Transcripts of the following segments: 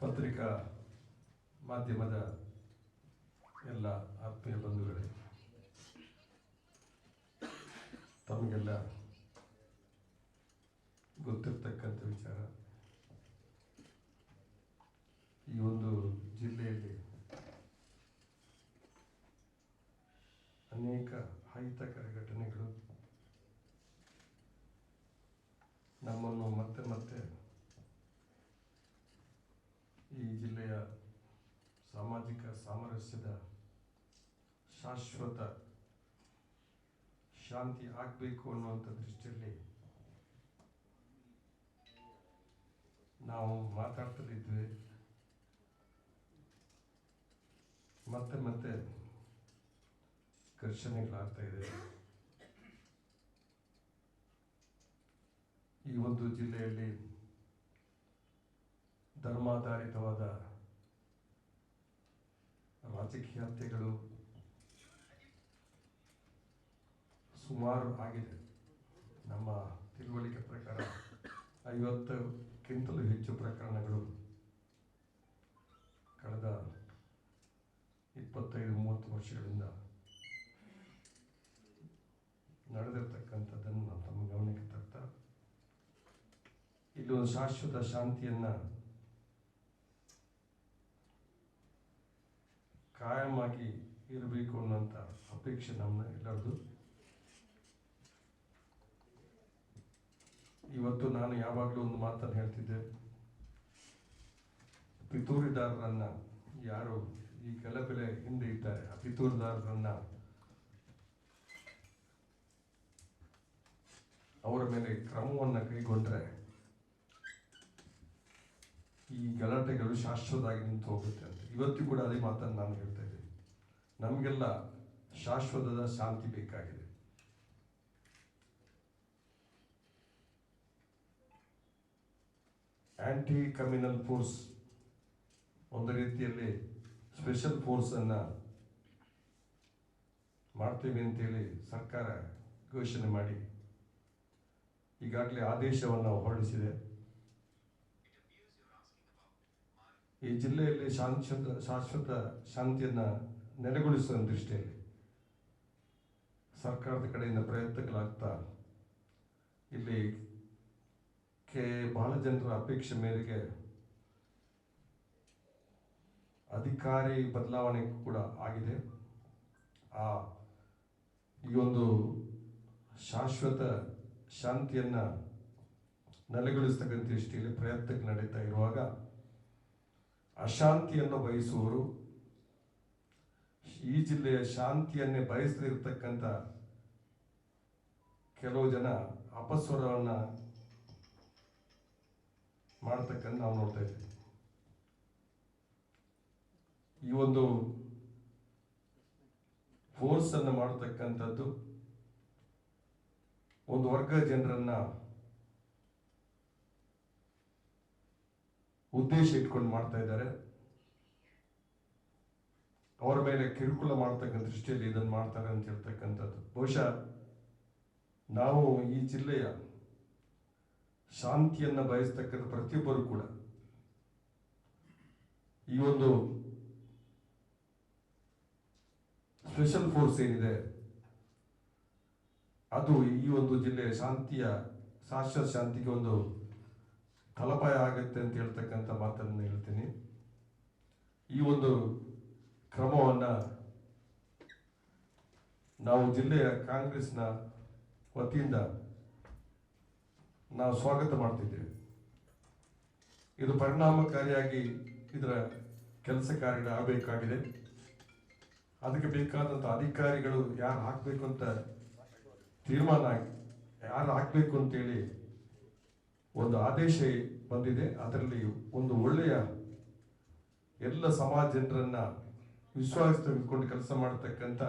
ಪತ್ರಿಕಾ ಮಾಧ್ಯಮದ ಎಲ್ಲ ಆತ್ಮೀಯ ಬಂಧುಗಳೇ, ತಮಗೆಲ್ಲ ಗೊತ್ತಿರ್ತಕ್ಕಂಥ ವಿಚಾರ. ಈ ಒಂದು ಜಿಲ್ಲೆಯಲ್ಲಿ ಅನೇಕ ಅಹಿತಕರ ಘಟನೆಗಳು ನಮ್ಮನ್ನು ಮತ್ತೆ ಮತ್ತೆ ಈ ಜಿಲ್ಲೆಯ ಸಾಮಾಜಿಕ ಸಾಮರಸ್ಯದ ಶಾಶ್ವತ ಶಾಂತಿ ಆಗಬೇಕು ಅನ್ನುವಂಥ ದೃಷ್ಟಿಯಲ್ಲಿ ನಾವು ಮಾತಾಡ್ತಲಿದ್ವಿ ಮತ್ತೆ ಮತ್ತೆ ಘರ್ಷಣೆಗಳಾಗ್ತಾ ಇದೆ. ಈ ಒಂದು ಜಿಲ್ಲೆಯಲ್ಲಿ ಧರ್ಮಾಧಾರಿತವಾದ ರಾಜಕೀಯ ಹತ್ಯೆಗಳು ಸುಮಾರು ಆಗಿದೆ. ನಮ್ಮ ತಿಳುವಳಿಕೆ ಪ್ರಕಾರ ಐವತ್ತಕ್ಕಿಂತಲೂ ಹೆಚ್ಚು ಪ್ರಕರಣಗಳು ಕಳೆದ ಇಪ್ಪತ್ತೈದು, ಮೂವತ್ತು ವರ್ಷಗಳಿಂದ ನಡೆದಿರ್ತಕ್ಕಂಥದ್ದನ್ನು ನಾವು ತಮ್ಮ ಗಮನಕ್ಕೆ ತರ್ತಾ ಒಂದು ಶಾಶ್ವತ ಶಾಂತಿಯನ್ನ ಕಾಯಮಾಗಿ ಇರಬೇಕು ಅನ್ನೋಂಥ ಅಪೇಕ್ಷೆ ನಮ್ಮ ಎಲ್ಲರದು ಇವತ್ತು ನಾನು ಯಾವಾಗಲೂ ಒಂದು ಮಾತನ್ನು ಹೇಳ್ತಿದ್ದೆ. ಪಿತೂರಿದಾರರನ್ನ ಯಾರು ಈ ಗಲಭೆಲೆ ಹಿಂದೆ ಇದ್ದಾರೆ. ಆ ಪಿತೂರಿದಾರರನ್ನ ಅವರ ಮೇಲೆ ಕ್ರಮವನ್ನು ಕೈಗೊಂಡ್ರೆ ಈ ಗಲಾಟೆಗಳು ಶಾಶ್ವತವಾಗಿ ನಿಂತು ಹೋಗುತ್ತೆ ಅಂತ. ಇವತ್ತು ಕೂಡ ಅದೇ ಮಾತನ್ನು ನಾನು ಹೇಳ್ತಾ ಇದ್ದೀನಿ. ನಮಗೆಲ್ಲ ಶಾಶ್ವತದ ಶಾಂತಿ ಬೇಕಾಗಿದೆ. ಆಂಟಿ ಕಮ್ಯುನಲ್ ಫೋರ್ಸ್ ಒಂದು ರೀತಿಯಲ್ಲಿ ಸ್ಪೆಷಲ್ ಫೋರ್ಸ್ ಅನ್ನ ಮಾಡ್ತೀವಿ ಅಂತೇಳಿ ಸರ್ಕಾರ ಘೋಷಣೆ ಮಾಡಿ ಈಗಾಗಲೇ ಆದೇಶವನ್ನು ಹೊರಡಿಸಿದೆ. ಈ ಜಿಲ್ಲೆಯಲ್ಲಿ ಶಾಂತ ಶಾಶ್ವತ ಶಾಂತಿಯನ್ನ ನೆಲೆಗೊಳಿಸುವ ದೃಷ್ಟಿಯಲ್ಲಿ ಸರ್ಕಾರದ ಕಡೆಯಿಂದ ಪ್ರಯತ್ನಗಳಾಗ್ತಾ ಇಲ್ಲಿ ಕೆ. ಬಹಳ ಜನರ ಅಪೇಕ್ಷೆ ಮೇರೆಗೆ ಅಧಿಕಾರಿ ಬದಲಾವಣೆ ಕೂಡ ಆಗಿದೆ. ಆ ಈ ಒಂದು ಶಾಶ್ವತ ಶಾಂತಿಯನ್ನ ನೆಲೆಗೊಳಿಸ್ತಕ್ಕಂಥ ದೃಷ್ಟಿಯಲ್ಲಿ ಪ್ರಯತ್ನಕ್ಕೆ ನಡೀತಾ ಇರುವಾಗ ಅಶಾಂತಿಯನ್ನು ಬಯಸುವರು. ಈ ಜಿಲ್ಲೆಯ ಶಾಂತಿಯನ್ನೇ ಬಯಸದಿರ್ತಕ್ಕಂಥ ಕೆಲವು ಜನ ಅಪಸ್ವರವನ್ನ ಮಾಡ್ತಕ್ಕಂಥ ನಾವು ನೋಡ್ತಾ ಇದ್ದೀವಿ. ಈ ಒಂದು ಫೋರ್ಸ್ ಅನ್ನು ಮಾಡತಕ್ಕಂಥದ್ದು ಒಂದು ವರ್ಗ ಜನರನ್ನ ಉದ್ದೇಶ ಇಟ್ಕೊಂಡು ಮಾಡ್ತಾ ಇದ್ದಾರೆ. ಅವರ ಮೇಲೆ ಕಿರುಕುಳ ಮಾಡ್ತಕ್ಕಂಥ ದೃಷ್ಟಿಯಲ್ಲಿ ಇದನ್ನು ಮಾಡ್ತಾರೆ ಅಂತ ಹೇಳ್ತಕ್ಕಂಥದ್ದು. ಬಹುಶಃ ನಾವು ಈ ಜಿಲ್ಲೆಯ ಶಾಂತಿಯನ್ನು ಬಯಸ್ತಕ್ಕಂಥ ಪ್ರತಿಯೊಬ್ಬರು ಕೂಡ ಈ ಒಂದು ಸ್ಪೆಷಲ್ ಫೋರ್ಸ್ ಏನಿದೆ, ಅದು ಈ ಒಂದು ಜಿಲ್ಲೆಯ ಶಾಂತಿಯ ಶಾಶ್ವತ ಶಾಂತಿಗೆ ಒಂದು ತಲಪಾಯ ಆಗುತ್ತೆ ಅಂತ ಹೇಳ್ತಕ್ಕಂಥ ಮಾತನ್ನು ಹೇಳ್ತೀನಿ. ಈ ಒಂದು ಕ್ರಮವನ್ನು ನಾವು ಜಿಲ್ಲೆಯ ಕಾಂಗ್ರೆಸ್ನ ವತಿಯಿಂದ ನಾವು ಸ್ವಾಗತ ಮಾಡ್ತಿದ್ದೇವೆ. ಇದು ಪರಿಣಾಮಕಾರಿಯಾಗಿ ಇದರ ಕೆಲಸ ಕಾರ್ಯ ಆಗಬೇಕಾಗಿದೆ. ಅದಕ್ಕೆ ಬೇಕಾದಂಥ ಅಧಿಕಾರಿಗಳು ಯಾರು ಹಾಕಬೇಕು ಅಂತ ತೀರ್ಮಾನ ಯಾರು ಹಾಕಬೇಕು ಅಂತೇಳಿ ಒಂದು ಆದೇಶ ಬಂದಿದೆ. ಅದರಲ್ಲಿ ಒಂದು ಒಳ್ಳೆಯ ಎಲ್ಲ ಸಮಾಜ ಜನರನ್ನ ವಿಶ್ವಾಸ ತೆಗೆದುಕೊಂಡು ಕೆಲಸ ಮಾಡತಕ್ಕಂಥ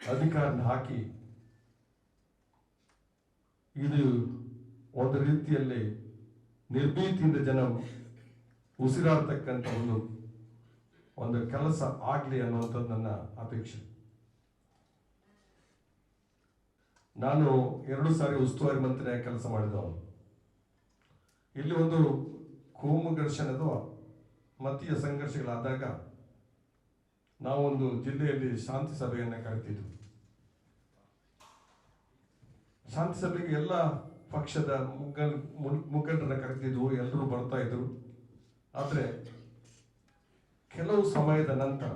ಅಧಿಕಾರನ ಹಾಕಿ ಇದು ಒಂದು ರೀತಿಯಲ್ಲಿ ನಿರ್ಭೀತಿಯಿಂದ ಜನ ಉಸಿರಾಡ್ತಕ್ಕಂಥ ಒಂದು ಒಂದು ಕೆಲಸ ಆಗಲಿ ಅನ್ನುವಂಥದ್ದು ನನ್ನ ಅಪೇಕ್ಷೆ. ನಾನು ಎರಡು ಸಾರಿ ಉಸ್ತುವಾರಿ ಮಂತ್ರಿಯಾಗಿ ಕೆಲಸ ಮಾಡಿದವನು. ಇಲ್ಲಿ ಒಂದು ಕೋಮು ಘರ್ಷಣೆದು ಮತೀಯ ಸಂಘರ್ಷಗಳಾದಾಗ ನಾವೊಂದು ಜಿಲ್ಲೆಯಲ್ಲಿ ಶಾಂತಿ ಸಭೆಯನ್ನು ಕರೆತಿದ್ವು ಶಾಂತಿ ಸಭೆಗೆ ಎಲ್ಲ ಪಕ್ಷದ ಮುಖ ಮುಖಂಡರನ್ನ ಕರೆತಿದ್ವು ಎಲ್ಲರೂ ಬರ್ತಾ ಇದ್ರು. ಆದರೆ ಕೆಲವು ಸಮಯದ ನಂತರ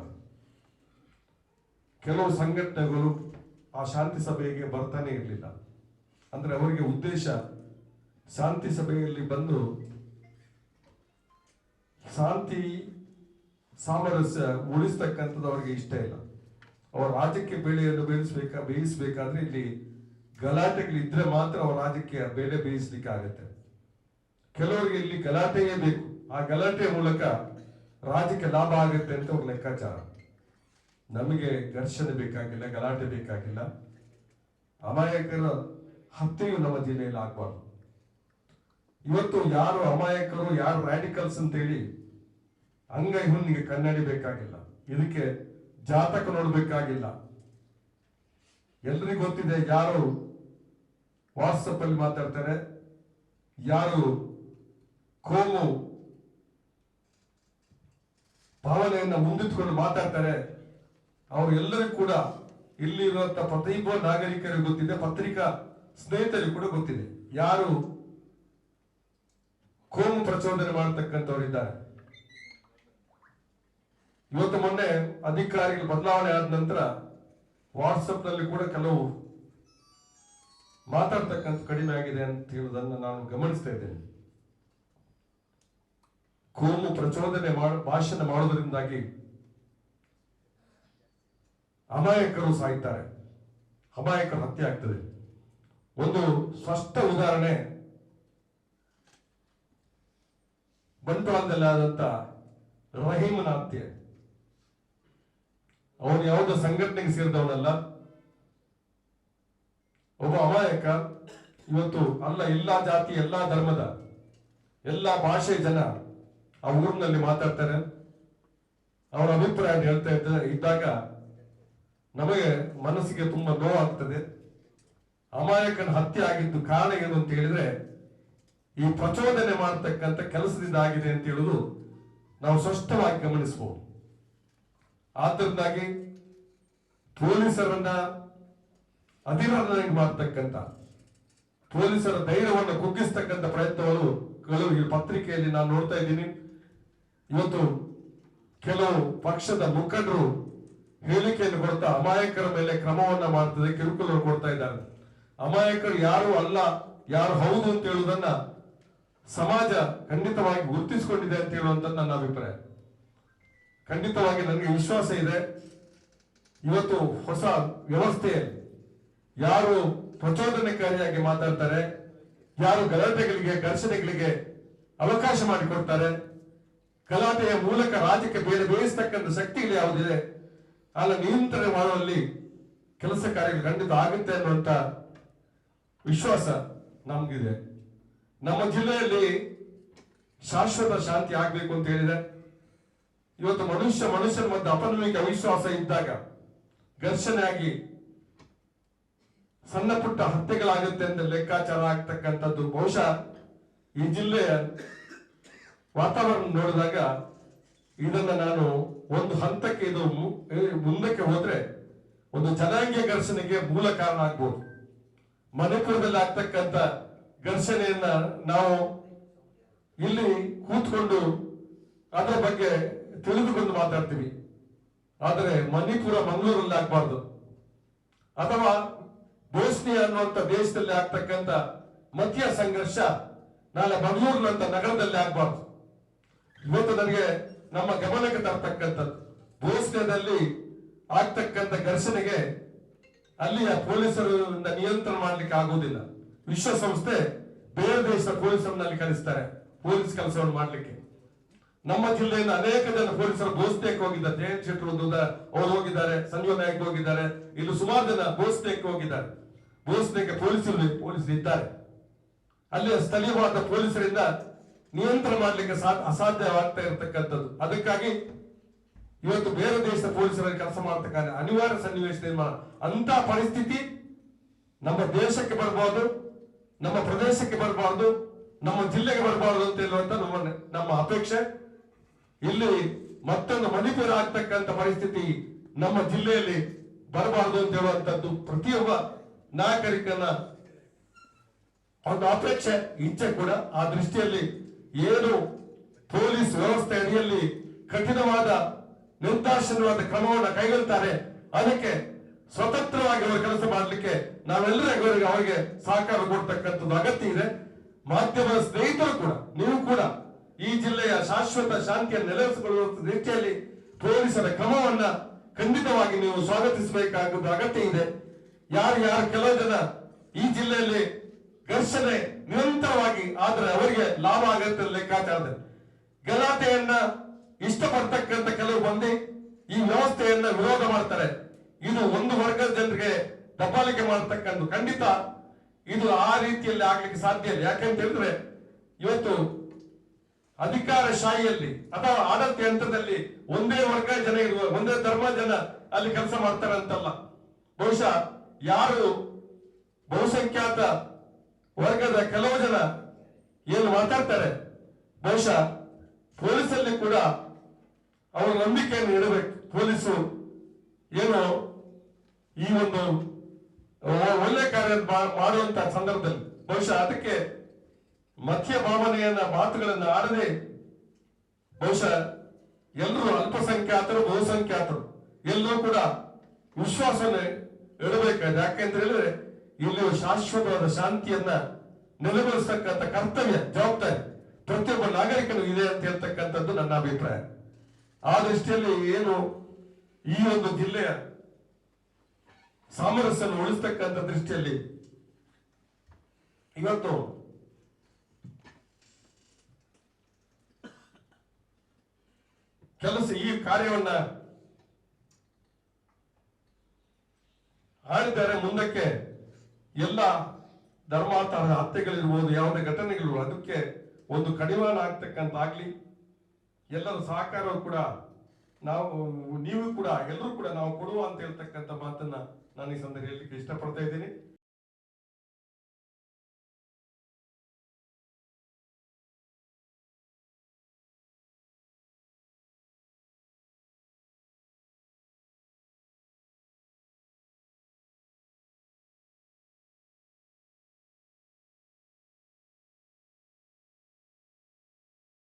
ಕೆಲವು ಸಂಘಟನೆಗಳು ಆ ಶಾಂತಿ ಸಭೆಗೆ ಬರ್ತಾನೆ ಇರಲಿಲ್ಲ. ಅಂದ್ರೆ ಅವರಿಗೆ ಉದ್ದೇಶ ಶಾಂತಿ ಸಭೆಯಲ್ಲಿ ಬಂದು ಶಾಂತಿ ಸಾಮರಸ್ಯ ಉಳಿಸ್ತಕ್ಕಂಥದ್ದು ಅವರಿಗೆ ಇಷ್ಟ ಇಲ್ಲ. ಅವರ ರಾಜಕೀಯ ಬೇಳೆಯನ್ನು ಬೇಯಿಸ್ಬೇಕಾ, ಬೇಯಿಸಬೇಕಾದ್ರೆ ಇಲ್ಲಿ ಗಲಾಟೆಗಳಿದ್ರೆ ಮಾತ್ರ ಅವರ ರಾಜಕೀಯ ಬೇಳೆ ಬೇಯಿಸಲಿಕ್ಕೆ ಆಗತ್ತೆ. ಕೆಲವರಿಗೆ ಇಲ್ಲಿ ಗಲಾಟೆಯೇ ಬೇಕು. ಆ ಗಲಾಟೆಯ ಮೂಲಕ ರಾಜ್ಯಕ್ಕೆ ಲಾಭ ಆಗುತ್ತೆ ಅಂತ ಅವ್ರ ಲೆಕ್ಕಾಚಾರ. ನಮಗೆ ಘರ್ಷಣೆ ಬೇಕಾಗಿಲ್ಲ, ಗಲಾಟೆ ಬೇಕಾಗಿಲ್ಲ. ಅಮಾಯಕರ ಹತ್ಯೆಯು ನಮ್ಮ ಜಿಲ್ಲೆಯಲ್ಲಿ ಆಗಬಾರ್ದು. ಇವತ್ತು ಯಾರು ಅಮಾಯಕರು, ಯಾರು ರ್ಯಾಡಿಕಲ್ಸ್ ಅಂತೇಳಿ ಅಂಗೈ ಹುಣ್ಣಿಗೆ ಕನ್ನಡಿ ಬೇಕಾಗಿಲ್ಲ. ಇದಕ್ಕೆ ಜಾತಕ ನೋಡ್ಬೇಕಾಗಿಲ್ಲ. ಎಲ್ರಿಗೂ ಗೊತ್ತಿದೆ ಯಾರು ವಾಟ್ಸಪ್ ಅಲ್ಲಿ ಮಾತಾಡ್ತಾರೆ, ಯಾರು ಕೋಮು ಭಾವನೆಯನ್ನ ಮುಂದಿಟ್ಕೊಂಡು ಮಾತಾಡ್ತಾರೆ. ಅವರು ಎಲ್ಲರಿಗೂ ಕೂಡ ಇಲ್ಲಿರುವಂತ ಪ್ರತಿಯೊಬ್ಬ ನಾಗರಿಕರಿಗೆ ಗೊತ್ತಿದೆ, ಪತ್ರಿಕಾ ಸ್ನೇಹಿತರಿಗೂ ಕೂಡ ಗೊತ್ತಿದೆ. ಯಾರು ಕೋಮು ಪ್ರಚೋದನೆ ಮಾಡತಕ್ಕಂಥವರಿದ್ದಾರೆ ಇವತ್ತು ಮೊನ್ನೆ ಅಧಿಕಾರಿಗಳು ಬದಲಾವಣೆ ಆದ ನಂತರ ವಾಟ್ಸಪ್ನಲ್ಲಿ ಕೂಡ ಕೆಲವು ಮಾತಾಡ್ತಕ್ಕಂಥ ಕಡಿಮೆ ಆಗಿದೆ ಅಂತ ಹೇಳುವುದನ್ನು ನಾನು ಗಮನಿಸ್ತಾ ಇದ್ದೇನೆ. ಕೋಮು ಪ್ರಚೋದನೆ ಭಾಷಣ ಮಾಡುವುದರಿಂದಾಗಿ ಅಮಾಯಕರು ಸಾಯ್ತಾರೆ. ಅಮಾಯಕರು ಹತ್ಯೆ ಆಗ್ತದೆ. ಒಂದು ಸ್ಪಷ್ಟ ಉದಾಹರಣೆ ಬಂಟ್ವಾಳದಲ್ಲಿ ಆದಂತ ರಹೀಮನ ಹತ್ಯೆ ಅವನು ಯಾವುದೋ ಸಂಘಟನೆಗೆ ಸೇರಿದವನಲ್ಲ. ಒಬ್ಬ ಅಮಾಯಕ, ಇವತ್ತು ಅಲ್ಲ, ಎಲ್ಲಾ ಜಾತಿ, ಎಲ್ಲಾ ಧರ್ಮದ, ಎಲ್ಲಾ ಭಾಷೆ ಜನ ಆ ಊರಿನಲ್ಲಿ ಮಾತಾಡ್ತಾರೆ. ಅವರ ಅಭಿಪ್ರಾಯ ಹೇಳ್ತಾ ಇದ್ದ, ಇದ್ದಾಗ ನಮಗೆ ಮನಸ್ಸಿಗೆ ತುಂಬಾ ನೋವಾಗ್ತದೆ. ಅಮಾಯಕನ ಹತ್ಯೆ ಆಗಿದ್ದು ಕಾರಣ ಏನು ಅಂತ ಹೇಳಿದ್ರೆ ಈ ಪ್ರಚೋದನೆ ಮಾಡತಕ್ಕಂಥ ಕೆಲಸದಿಂದ ಆಗಿದೆ ಅಂತ ಹೇಳುದು ನಾವು ಸ್ಪಷ್ಟವಾಗಿ ಗಮನಿಸಬಹುದು. ಆದ್ದರಿಂದಾಗಿ ಪೊಲೀಸರನ್ನ ಅಧಿಕಾರನಾಗಿ ಮಾಡತಕ್ಕಂಥ, ಪೊಲೀಸರ ಧೈರ್ಯವನ್ನು ಕುಗ್ಗಿಸ್ತಕ್ಕಂಥ ಪ್ರಯತ್ನಗಳು ಈ ಪತ್ರಿಕೆಯಲ್ಲಿ ನಾನು ನೋಡ್ತಾ ಇದ್ದೀನಿ. ಇವತ್ತು ಕೆಲವು ಪಕ್ಷದ ಮುಖಂಡರು ಹೇಳಿಕೆಯನ್ನು ಕೊಡ್ತಾ ಅಮಾಯಕರ ಮೇಲೆ ಕ್ರಮವನ್ನ ಮಾಡ್ತದೆ ಕಿರುಕುಳ ಕೊಡ್ತಾ ಇದ್ದಾರೆ. ಅಮಾಯಕರು ಯಾರು ಅಲ್ಲ, ಯಾರು ಹೌದು ಅಂತ ಹೇಳುವುದನ್ನ ಸಮಾಜ ಖಂಡಿತವಾಗಿ ಗುರುತಿಸಿಕೊಂಡಿದೆ ಅಂತ ಹೇಳುವಂತ ನನ್ನ ಅಭಿಪ್ರಾಯ. ಖಂಡಿತವಾಗಿ ನನಗೆ ವಿಶ್ವಾಸ ಇದೆ. ಇವತ್ತು ಹೊಸ ವ್ಯವಸ್ಥೆಯಲ್ಲಿ ಯಾರು ಪ್ರಚೋದನಕಾರಿಯಾಗಿ ಮಾತಾಡ್ತಾರೆ, ಯಾರು ಗಲಾಟೆಗಳಿಗೆ, ಘರ್ಷಣೆಗಳಿಗೆ ಅವಕಾಶ ಮಾಡಿಕೊಡ್ತಾರೆ, ಗಲಾಟೆಯ ಮೂಲಕ ರಾಜ್ಯಕ್ಕೆ ಬೇರೆ ಬೇಯಿಸ್ತಕ್ಕಂಥ ಶಕ್ತಿಗಳು ಯಾವುದಿದೆ, ಅಲ್ಲ ನಿಯಂತ್ರಣ ಮಾಡುವಲ್ಲಿ ಕೆಲಸ ಕಾರ್ಯಗಳು ಖಂಡಿತ ಆಗುತ್ತೆ ಅನ್ನುವಂತ ವಿಶ್ವಾಸ ನಮ್ಗಿದೆ. ನಮ್ಮ ಜಿಲ್ಲೆಯಲ್ಲಿ ಶಾಶ್ವತ ಶಾಂತಿ ಆಗ್ಬೇಕು ಅಂತ ಹೇಳಿದೆ. ಇವತ್ತು ಮನುಷ್ಯ ಮನುಷ್ಯನ ಮಧ್ಯೆ ಅಪನಂಬಿಕೆ ಅವಿಶ್ವಾಸ ಇದ್ದಾಗ ಘರ್ಷಣೆ ಆಗಿ ಸಣ್ಣ ಪುಟ್ಟ ಹತ್ಯೆಗಳಾಗುತ್ತೆ ಅಂತ ಲೆಕ್ಕಾಚಾರ ಆಗ್ತಕ್ಕಂಥದ್ದು. ಬಹುಶಃ ಈ ಜಿಲ್ಲೆಯ ವಾತಾವರಣ ನೋಡಿದಾಗ ಇದನ್ನ ನಾನು ಒಂದು ಹಂತಕ್ಕೆ ಇದು ಮುಂದಕ್ಕೆ ಹೋದ್ರೆ ಒಂದು ಜನಾಂಗೀಯ ಘರ್ಷಣೆಗೆ ಮೂಲ ಕಾರಣ ಆಗ್ಬೋದು. ಮಣಿಪುರದಲ್ಲಿ ಆಗ್ತಕ್ಕಂಥ ಘರ್ಷಣೆಯನ್ನ ನಾವು ಇಲ್ಲಿ ಕೂತ್ಕೊಂಡು ಅದರ ಬಗ್ಗೆ ತಿಳಿದುಕೊಂಡು ಮಾತಾಡ್ತೀವಿ. ಆದರೆ ಮಣಿಪುರ, ಮಂಗಳೂರಲ್ಲಿ ಆಗ್ಬಾರ್ದು. ಅಥವಾ ಬೋಸ್ನಿಯಾ ಅನ್ನುವಂತ ದೇಶದಲ್ಲಿ ಆಗ್ತಕ್ಕಂಥ ಮಧ್ಯ ಸಂಘರ್ಷ ನಾಳೆ ಮಂಗಳೂರಿನಂತ ನಗರದಲ್ಲಿ ಆಗ್ಬಾರ್ದು. ಇವತ್ತು ನನಗೆ ನಮ್ಮ ಗಮನಕ್ಕೆ ತರ್ತಕ್ಕಂಥದ್ದು. ಬೋಸ್ನಿಯಾದಲ್ಲಿ ಆಗ್ತಕ್ಕಂಥ ಘರ್ಷಣೆಗೆ ಅಲ್ಲಿಯ ಪೊಲೀಸರಿಂದ ನಿಯಂತ್ರಣ ಮಾಡಲಿಕ್ಕೆ ಆಗುವುದಿಲ್ಲ. ವಿಶ್ವಸಂಸ್ಥೆ ಬೇರೆ ದೇಶದ ಪೊಲೀಸರನ್ನ ಕರೆಸ್ತಾರೆ. ಪೊಲೀಸ್ ಕೆಲಸವನ್ನು ಮಾಡ್ಲಿಕ್ಕೆ. ನಮ್ಮ ಜಿಲ್ಲೆಯಿಂದ ಅನೇಕ ಜನ ಪೊಲೀಸರು ಬೋಸ್ನೇಕ್ ಹೋಗಿದ್ದಾರೆ. ಜಯಂತ್ ಶೆಟ್ಟರ್ ಅವರು ಹೋಗಿದ್ದಾರೆ ಸಂಜೀವ್ ನಾಯಕ್ ಹೋಗಿದ್ದಾರೆ. ಇಲ್ಲಿ ಸುಮಾರು ಜನ ಬೋಸ್ನೇಕ್ ಹೋಗಿದ್ದಾರೆ. ಬೋಸ್ನೇಕ್ ಪೊಲೀಸರು ಪೊಲೀಸರು ಇದ್ದಾರೆ. ಅಲ್ಲಿ ಸ್ಥಳೀಯವಾದ ಪೊಲೀಸರಿಂದ ನಿಯಂತ್ರಣ ಮಾಡಲಿಕ್ಕೆ ಅಸಾಧ್ಯವಾಗ್ತಾ ಇರತಕ್ಕಂಥದ್ದು. ಅದಕ್ಕಾಗಿ ಇವತ್ತು ಬೇರೆ ದೇಶದ ಪೊಲೀಸರಲ್ಲಿ ಕೆಲಸ ಮಾಡ್ತಕ್ಕಂಥ ಅನಿವಾರ್ಯ ಸನ್ನಿವೇಶ ನಿರ್ಮಾಣ. ಅಂತ ಪರಿಸ್ಥಿತಿ ನಮ್ಮ ದೇಶಕ್ಕೆ ಬರಬಾರ್ದು ನಮ್ಮ ಪ್ರದೇಶಕ್ಕೆ ಬರಬಾರ್ದು, ನಮ್ಮ ಜಿಲ್ಲೆಗೆ ಬರಬಾರ್ದು ಅಂತ ಹೇಳುವಂತ ನಮ್ಮ ನಮ್ಮ ಅಪೇಕ್ಷೆ. ಇಲ್ಲಿ ಮತ್ತೊಂದು ಮಣಿಪುರ ಆಗ್ತಕ್ಕಂಥ ಪರಿಸ್ಥಿತಿ ನಮ್ಮ ಜಿಲ್ಲೆಯಲ್ಲಿ ಬರಬಾರದು ಅಂತ ಹೇಳುವಂತದ್ದು ಪ್ರತಿಯೊಬ್ಬ ನಾಗರಿಕನ ಒಂದು ಅಪೇಕ್ಷೆ, ಇಚ್ಛೆ ಕೂಡ. ಆ ದೃಷ್ಟಿಯಲ್ಲಿ ಏನು ಪೊಲೀಸ್ ವ್ಯವಸ್ಥೆ ಅಡಿಯಲ್ಲಿ ಕಠಿಣವಾದ ನಿರ್ದಾಕ್ಷಿಣ್ಯವಾದ ಕ್ರಮವನ್ನು ಕೈಗೊಳ್ತಾರೆ, ಅದಕ್ಕೆ ಸ್ವತಂತ್ರವಾಗಿ ಅವರ ಕೆಲಸ ಮಾಡಲಿಕ್ಕೆ ನಾವೆಲ್ಲರೂ ಅವರಿಗೆ ಅವರಿಗೆ ಸಹಕಾರ ಕೊಡ್ತಕ್ಕಂಥದ್ದು ಅಗತ್ಯ ಇದೆ. ಮಾಧ್ಯಮ ಸ್ನೇಹಿತರು ಕೂಡ, ನೀವು ಕೂಡ ಈ ಜಿಲ್ಲೆಯ ಶಾಶ್ವತ ಶಾಂತಿಯನ್ನು ನೆಲೆಸಿಕೊಳ್ಳುವ ರೀತಿಯಲ್ಲಿ ಪೊಲೀಸರ ಕ್ರಮವನ್ನ ಖಂಡಿತವಾಗಿ ನೀವು ಸ್ವಾಗತಿಸಬೇಕಾಗುವುದು ಅಗತ್ಯ ಇದೆ. ಯಾರು ಯಾರು ಕೆಲವು ಜನ ಈ ಜಿಲ್ಲೆಯಲ್ಲಿ ಘರ್ಷಣೆ ನಿರಂತರವಾಗಿ ಆದರೆ ಅವರಿಗೆ ಲಾಭ ಆಗತ್ತೆ ಲೆಕ್ಕಾಚಾರದ ಗಲಾಟೆಯನ್ನ ಇಷ್ಟಪಡ್ತಕ್ಕಂಥ ಕೆಲವು ಮಂದಿ ಈ ವ್ಯವಸ್ಥೆಯನ್ನ ವಿರೋಧ ಮಾಡ್ತಾರೆ ಇದು ಒಂದು ವರ್ಗದ ಜನರಿಗೆ ದಬ್ಬಾಳಿಕೆ ಮಾಡತಕ್ಕಂಥ ಖಂಡಿತ ಇದು ಆ ರೀತಿಯಲ್ಲಿ ಆಗ್ಲಿಕ್ಕೆ ಸಾಧ್ಯ ಇಲ್ಲ. ಯಾಕಂತ ಹೇಳಿದ್ರೆ, ಇವತ್ತು ಅಧಿಕಾರ ಶಾಹಿಯಲ್ಲಿ ಅಥವಾ ಆಡಳಿತ ಯಂತ್ರದಲ್ಲಿ ಒಂದೇ ವರ್ಗ ಜನ ಇರುವ, ಒಂದೇ ಧರ್ಮ ಜನ ಅಲ್ಲಿ ಕೆಲಸ ಮಾಡ್ತಾರೆ ಅಂತಲ್ಲ ಬಹುಶಃ ಯಾರು ಬಹುಸಂಖ್ಯಾತ ವರ್ಗದ ಕೆಲವು ಜನ ಏನು ಮಾತಾಡ್ತಾರೆ, ಬಹುಶಃ ಪೊಲೀಸಲ್ಲಿ ಕೂಡ ಅವರ ನಂಬಿಕೆಯನ್ನು ಇಡಬೇಕು. ಪೊಲೀಸು ಏನು ಈ ಒಂದು ಒಳ್ಳೆ ಕಾರ್ಯ ಮಾಡುವಂತ ಸಂದರ್ಭದಲ್ಲಿ. ಬಹುಶಃ ಅದಕ್ಕೆ ಮಧ್ಯ ಭಾವನೆಯನ್ನ ಮಾತುಗಳನ್ನ ಆಡದೆ ಬಹುಶಃ ಎಲ್ಲರೂ ಅಲ್ಪಸಂಖ್ಯಾತರು, ಬಹುಸಂಖ್ಯಾತರು ಎಲ್ಲರೂ ಕೂಡ ವಿಶ್ವಾಸನೆ ಇಡಬೇಕಾಗಿದೆ. ಯಾಕೆಂತ ಹೇಳಿದ್ರೆ ಇಲ್ಲಿ ಶಾಶ್ವತವಾದ ಶಾಂತಿಯನ್ನ ನೆಲೆಗೊಳಿಸ್ತಕ್ಕಂಥ ಕರ್ತವ್ಯ, ಜವಾಬ್ದಾರಿ ಪ್ರತಿಯೊಬ್ಬ ನಾಗರಿಕನು ಇದೆ ಅಂತ ಹೇಳ್ತಕ್ಕಂಥದ್ದು ನನ್ನ ಅಭಿಪ್ರಾಯ. ಆ ದೃಷ್ಟಿಯಲ್ಲಿ ಏನು ಈ ಒಂದು ಜಿಲ್ಲೆಯ ಸಾಮರಸ್ಯವನ್ನು ಉಳಿಸ್ತಕ್ಕಂಥ ದೃಷ್ಟಿಯಲ್ಲಿ ಇವತ್ತು ಕೆಲಸ ಈ ಕಾರ್ಯವನ್ನ ಆಡಿದ್ದಾರೆ ಮುಂದಕ್ಕೆ ಎಲ್ಲ ಧರ್ಮಾತರ ಹತ್ಯೆಗಳಿರ್ಬೋದು, ಯಾವುದೇ ಘಟನೆಗಳು ಅದಕ್ಕೆ ಒಂದು ಕಡಿವಾಣ ಆಗ್ತಕ್ಕಂಥ ಆಗ್ಲಿ ಎಲ್ಲರ ಸಹಕಾರವು ಕೂಡ ನಾವು, ನೀವು ಕೂಡ, ಎಲ್ಲರೂ ಕೂಡ ನಾವು ಕೊಡುವ ಅಂತ ಹೇಳ್ತಕ್ಕಂಥ ಮಾತನ್ನ ನಾನು ಈ ಸಂದರ್ಭ ಹೇಳಲಿಕ್ಕೆ ಇಷ್ಟಪಡ್ತಾ ಇದ್ದೀನಿ.